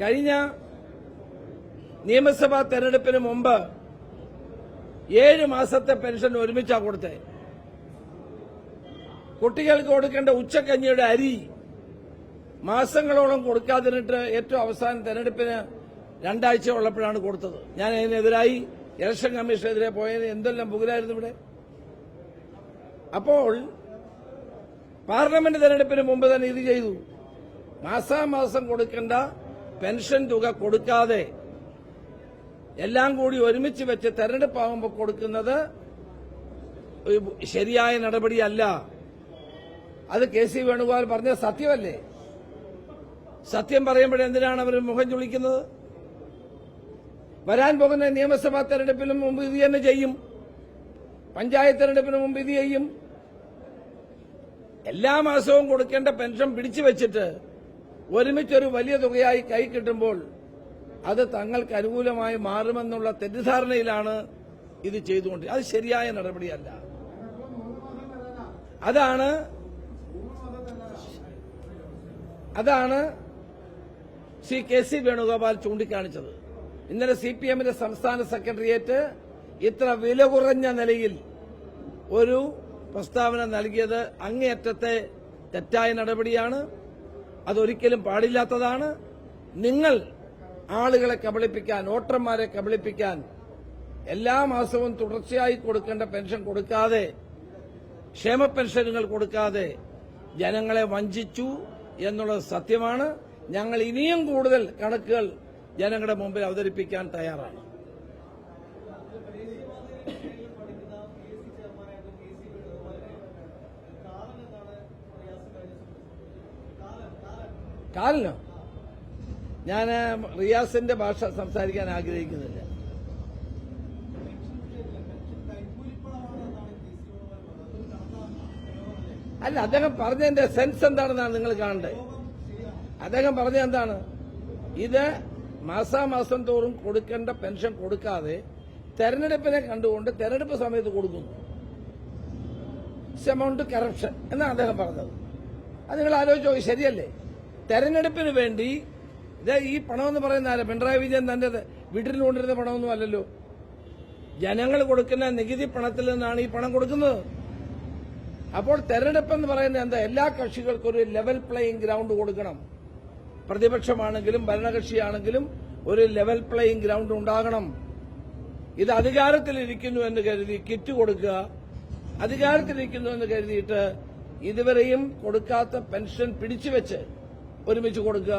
കഴിഞ്ഞ നിയമസഭാ തെരഞ്ഞെടുപ്പിന് മുമ്പ് ഏഴ് മാസത്തെ പെൻഷൻ ഒരുമിച്ചാ കൊടുത്തത് കുട്ടികൾക്ക് കൊടുക്കേണ്ട ഉച്ചക്കഞ്ഞിയുടെ അരി മാസങ്ങളോളം കൊടുക്കാതിരുന്നിട്ട് ഏറ്റവും അവസാനം തെരഞ്ഞെടുപ്പിന് രണ്ടാഴ്ച ഉള്ളപ്പോഴാണ് കൊടുത്തത്. ഞാൻ അതിനെതിരായി ഇലക്ഷൻ കമ്മീഷനെതിരെ പോയത് എന്തെല്ലാം പുകലായിരുന്നു ഇവിടെ? അപ്പോൾ പാർലമെന്റ് തെരഞ്ഞെടുപ്പിന് മുമ്പ് തന്നെ ഇത് ചെയ്തു. മാസാമാസം കൊടുക്കേണ്ട പെൻഷൻ തുക കൊടുക്കാതെ എല്ലാം കൂടി ഒരുമിച്ച് വെച്ച് തെരഞ്ഞെടുപ്പാകുമ്പോൾ കൊടുക്കുന്നത് ശരിയായ നടപടിയല്ല. അത് കെ സി വേണുഗോപാൽ പറഞ്ഞ സത്യമല്ലേ? സത്യം പറയുമ്പോഴെന്തിനാണ് അവർ മുഖം ചുളിക്കുന്നത്? വരാൻ പോകുന്ന നിയമസഭാ തെരഞ്ഞെടുപ്പിനും മുമ്പ് ഇത് തന്നെ ചെയ്യും. പഞ്ചായത്ത് തെരഞ്ഞെടുപ്പിന് മുമ്പ് ഇത് ചെയ്യും. എല്ലാ മാസവും കൊടുക്കേണ്ട പെൻഷൻ പിടിച്ചു വെച്ചിട്ട് ഒരുമിച്ചൊരു വലിയ തുകയായി കൈ കിട്ടുമ്പോൾ അത് തങ്ങൾക്ക് അനുകൂലമായി മാറുമെന്നുള്ള തെറ്റിദ്ധാരണയിലാണ് ഇത് ചെയ്തുകൊണ്ട് അത് ശരിയായ നടപടിയല്ല. അതാണ് അതാണ് ശ്രീ കെ സി വേണുഗോപാൽ ചൂണ്ടിക്കാണിച്ചത്. ഇന്നലെ സി പി എമ്മിന്റെ സംസ്ഥാന സെക്രട്ടേറിയറ്റ് ഇത്ര വില കുറഞ്ഞ നിലയിൽ ഒരു പ്രസ്താവന നൽകിയത് അങ്ങേയറ്റത്തെ തെറ്റായ നടപടിയാണ്. അതൊരിക്കലും പാടില്ലാത്തതാണ്. നിങ്ങൾ ആളുകളെ കബളിപ്പിക്കാൻ വോട്ടർമാരെ കബളിപ്പിക്കാൻ എല്ലാ മാസവും തുടർച്ചയായി കൊടുക്കേണ്ട പെൻഷൻ കൊടുക്കാതെ ക്ഷേമ പെൻഷനുകൾ കൊടുക്കാതെ ജനങ്ങളെ വഞ്ചിച്ചു എന്നുള്ളത് സത്യമാണ്. ഞങ്ങൾ ഇനിയും കൂടുതൽ കണക്കുകൾ ജനങ്ങളുടെ മുമ്പിൽ അവതരിപ്പിക്കാൻ തയ്യാറാണ്. കാലിനോ? ഞാൻ റിയാസിന്റെ ഭാഷ സംസാരിക്കാൻ ആഗ്രഹിക്കുന്നില്ല. അല്ല അദ്ദേഹം പറഞ്ഞതിന്റെ സെൻസ് എന്താണെന്നാണ് നിങ്ങൾ കാണേണ്ടത് അദ്ദേഹം പറഞ്ഞ എന്താണ്? ഇത് മാസാമാസം തോറും കൊടുക്കേണ്ട പെൻഷൻ കൊടുക്കാതെ തെരഞ്ഞെടുപ്പിനെ കണ്ടുകൊണ്ട് തെരഞ്ഞെടുപ്പ് സമയത്ത് കൊടുക്കുന്നു. എമൗണ്ട് കറപ്ഷൻ എന്നാണ് അദ്ദേഹം പറഞ്ഞത്. അത് നിങ്ങൾ ആലോചിച്ചോ ശരിയല്ലേ? തെരഞ്ഞെടുപ്പിന് വേണ്ടി ഇതാ ഈ പണമെന്ന് പറയുന്ന പിണറായി വിജയൻ തന്റെ വീട്ടിൽ കൊണ്ടിരുന്ന പണമൊന്നും അല്ലല്ലോ. ജനങ്ങൾ കൊടുക്കുന്ന നികുതി പണത്തിൽ നിന്നാണ് ഈ പണം കൊടുക്കുന്നത്. അപ്പോൾ തെരഞ്ഞെടുപ്പ് എന്ന് പറയുന്നത് എന്താ? എല്ലാ കക്ഷികൾക്കും ഒരു ലെവൽ പ്ലേയിങ് ഗ്രൗണ്ട് കൊടുക്കണം. പ്രതിപക്ഷമാണെങ്കിലും ഭരണകക്ഷിയാണെങ്കിലും ഒരു ലെവൽ പ്ലേയിങ് ഗ്രൗണ്ട് ഉണ്ടാകണം. ഇത് അധികാരത്തിലിരിക്കുന്നു എന്ന് കരുതി കിറ്റ് കൊടുക്കുക. അധികാരത്തിലിരിക്കുന്നു എന്ന് കരുതിയിട്ട് ഇതുവരെയും കൊടുക്കാത്ത പെൻഷൻ പിടിച്ചുവെച്ച് ഒരുമിച്ച് കൊടുക്കുക.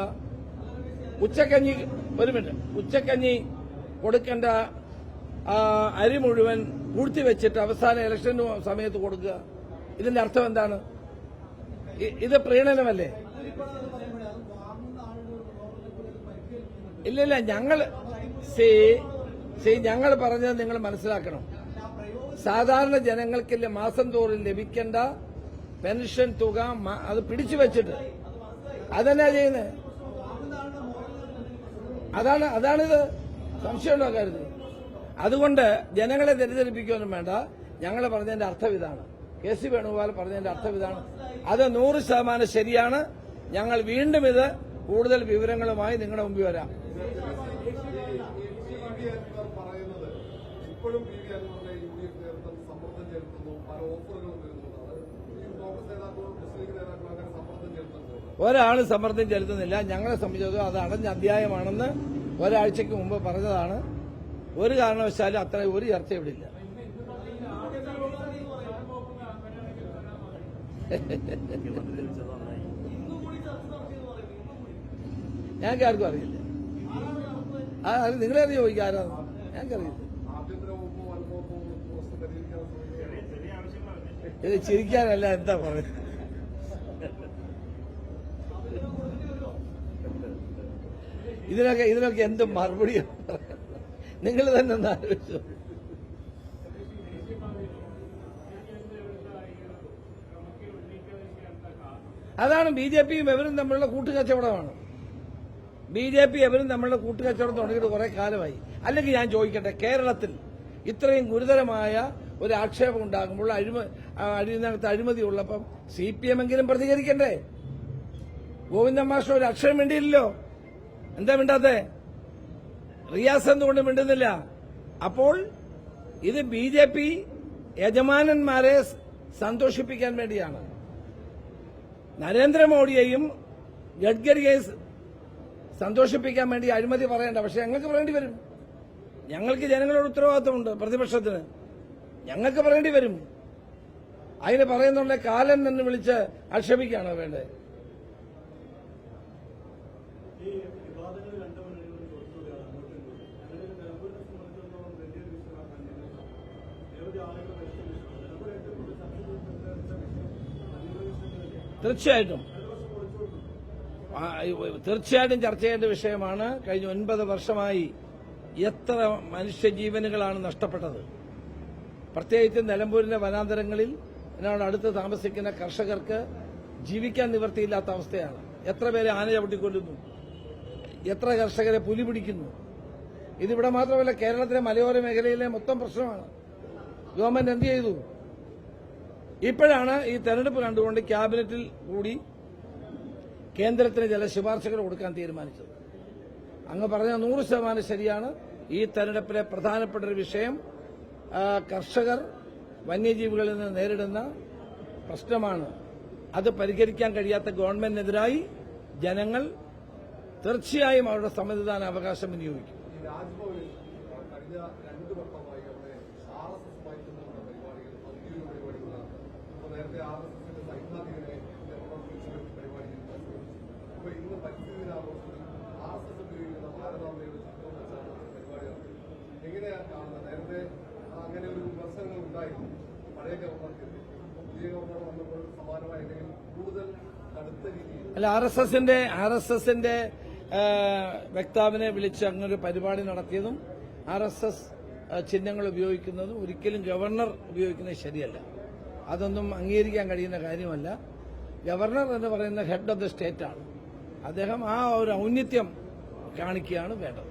ഉച്ചക്കഞ്ഞി ഒരു മിനിറ്റ്. ഉച്ചക്കഞ്ഞി കൊടുക്കേണ്ട അരി മുഴുവൻ പൂഴ്ത്തിവെച്ചിട്ട് അവസാന ഇലക്ഷൻ സമയത്ത് കൊടുക്കുക. ഇതിന്റെ അർത്ഥം എന്താണ്? ഇത് പ്രീണനമല്ലേ? ഇല്ലില്ല ഞങ്ങൾ സി സി ഞങ്ങൾ പറഞ്ഞത് നിങ്ങൾ മനസ്സിലാക്കണം. സാധാരണ ജനങ്ങൾക്ക് മാസം തോറും ലഭിക്കേണ്ട പെൻഷൻ തുക അത് പിടിച്ചു വെച്ചിട്ട് അതെന്നാ ചെയ്യുന്നത് അതാണ് അതാണിത്. സംശയമുണ്ടോ കരുതി അതുകൊണ്ട് ജനങ്ങളെ തെറ്റിദ്ധരിപ്പിക്കുകയൊന്നും വേണ്ട. ഞങ്ങൾ പറഞ്ഞതിന്റെ അർത്ഥം ഇതാണ് കെ സി വേണുഗോപാൽ പറഞ്ഞതിന്റെ അർത്ഥം ഇതാണ് അത് നൂറ് ശതമാനം ശരിയാണ്. ഞങ്ങൾ വീണ്ടും ഇത് കൂടുതൽ വിവരങ്ങളുമായി നിങ്ങളുടെ മുമ്പിൽ വരാം. ഇപ്പോഴും ഒരാളും സമ്മർദ്ദം ചെലുത്തുന്നില്ല. ഞങ്ങളെ സംബന്ധിച്ചിടത്തോളം അത് അടഞ്ഞ അധ്യായമാണെന്ന് ഒരാഴ്ചക്ക് മുമ്പ് പറഞ്ഞതാണ്. ഒരു കാരണവശാലും അത്ര ഒരു ചർച്ച ഇവിടെ ഇല്ല. ഞങ്ങൾക്ക് ആർക്കും അറിയില്ല. ആ നിങ്ങളെ നിങ്ങളെ ചോദിക്കുക ഞങ്ങൾക്കറിയില്ല ഇത് ചിരിക്കാനല്ല എന്താ പറയുന്നത്? ഇതിനൊക്കെ ഇതിനൊക്കെ എന്ത് മറുപടിയാണ് നിങ്ങൾ തന്നെ ഒന്ന് ആലോചിച്ചു. അതാണ് ബി ജെ പിയും എവരും തമ്മിലുള്ള കൂട്ടുകച്ചവടമാണ്. ബി ജെ പി എവരും തമ്മിലുള്ള കൂട്ടുകച്ചവടം തുടങ്ങിയിട്ട് കുറെ കാലമായി. അല്ലെങ്കിൽ ഞാൻ ചോദിക്കട്ടെ കേരളത്തിൽ ഇത്രയും ഗുരുതരമായ ഒരു ആക്ഷേപം ഉണ്ടാകുമ്പോൾ അഴിമ ആ, അഴിനകത്ത് അഴിമതി ഉള്ളപ്പം സി പി എം എങ്കിലും പ്രതികരിക്കണ്ടേ? ഗോവിന്ദൻ മാസ്റ്റർ ഒരു അക്ഷരം വേണ്ടിയില്ലല്ലോ എന്താ മിണ്ടാത്തെ? റിയാസ് എന്തുകൊണ്ട് മിണ്ടുന്നില്ല? അപ്പോൾ ഇത് ബി ജെ പി യജമാനന്മാരെ സന്തോഷിപ്പിക്കാൻ വേണ്ടിയാണ്. നരേന്ദ്രമോദിയെയും ഗഡ്കരിയെയും സന്തോഷിപ്പിക്കാൻ വേണ്ടി അഴിമതി പറയണ്ട. പക്ഷെ ഞങ്ങൾക്ക് പറയേണ്ടി വരും. ഞങ്ങൾക്ക് ജനങ്ങളോട് ഉത്തരവാദിത്തമുണ്ട് പ്രതിപക്ഷത്തിന്. ഞങ്ങൾക്ക് പറയേണ്ടി വരും. അതിന് പറയുന്നുള്ള കാലൻ എന്ന് വിളിച്ച് ആക്ഷേപിക്കുകയാണോ വേണ്ടത്. തീർച്ചയായിട്ടും. തീർച്ചയായിട്ടും ചർച്ച ചെയ്യേണ്ട വിഷയമാണ് കഴിഞ്ഞ ഒൻപത് വർഷമായി എത്ര മനുഷ്യജീവനുകളാണ് നഷ്ടപ്പെട്ടത്. പ്രത്യേകിച്ച് നിലമ്പൂരിന്റെ വനാന്തരങ്ങളിൽ എന്നോട് അടുത്ത് താമസിക്കുന്ന കർഷകർക്ക് ജീവിക്കാൻ നിവൃത്തിയില്ലാത്ത അവസ്ഥയാണ്. എത്ര പേരെ ആന ചവിട്ടിക്കൊല്ലുന്നു എത്ര കർഷകരെ പുലി പിടിക്കുന്നു? ഇതിവിടെ മാത്രമല്ല കേരളത്തിലെ മലയോര മേഖലയിലെ മൊത്തം പ്രശ്നമാണ്. ഗവൺമെന്റ് എന്ത് ചെയ്തു? ഇപ്പോഴാണ് ഈ തെരഞ്ഞെടുപ്പ് കണ്ടുകൊണ്ട് ക്യാബിനറ്റിൽ കൂടി കേന്ദ്രത്തിന് ചില ശുപാർശകൾ കൊടുക്കാൻ തീരുമാനിച്ചത്. അങ്ങ് പറഞ്ഞ നൂറ് ശതമാനം ശരിയാണ്. ഈ തെരഞ്ഞെടുപ്പിലെ പ്രധാനപ്പെട്ട ഒരു വിഷയം കർഷകർ വന്യജീവികളിൽ നിന്ന് നേരിടുന്ന പ്രശ്നമാണ്. അത് പരിഹരിക്കാൻ കഴിയാത്ത ഗവൺമെന്റിനെതിരായി ജനങ്ങൾ തീർച്ചയായും അവരുടെ സമ്മതിദാന അവകാശം വിനിയോഗിക്കും വിമർശനങ്ങൾ ഉണ്ടായിരുന്നു പഴയ ഗവർണർക്കെതിരെ പുതിയ ഗവർണർ വന്നപ്പോൾ സമാനമായ കൂടുതൽ കടുത്ത രീതിയിൽ അല്ല ആർ എസ് എസിന്റെ ആർ എസ് എസിന്റെ വക്താവിനെ വിളിച്ച് അങ്ങനൊരു പരിപാടി നടത്തിയതും ആർ എസ് എസ് ചിഹ്നങ്ങൾ ഉപയോഗിക്കുന്നതും ഒരിക്കലും ഗവർണർ ഉപയോഗിക്കുന്നത് ശരിയല്ല. അതൊന്നും അംഗീകരിക്കാൻ കഴിയുന്ന കാര്യമല്ല. ഗവർണർ എന്ന് പറയുന്ന ഹെഡ് ഓഫ് ദ സ്റ്റേറ്റാണ്. അദ്ദേഹം ആ ഒരു ഔന്നിത്യം കാണിക്കുകയാണ് വേണ്ടത്.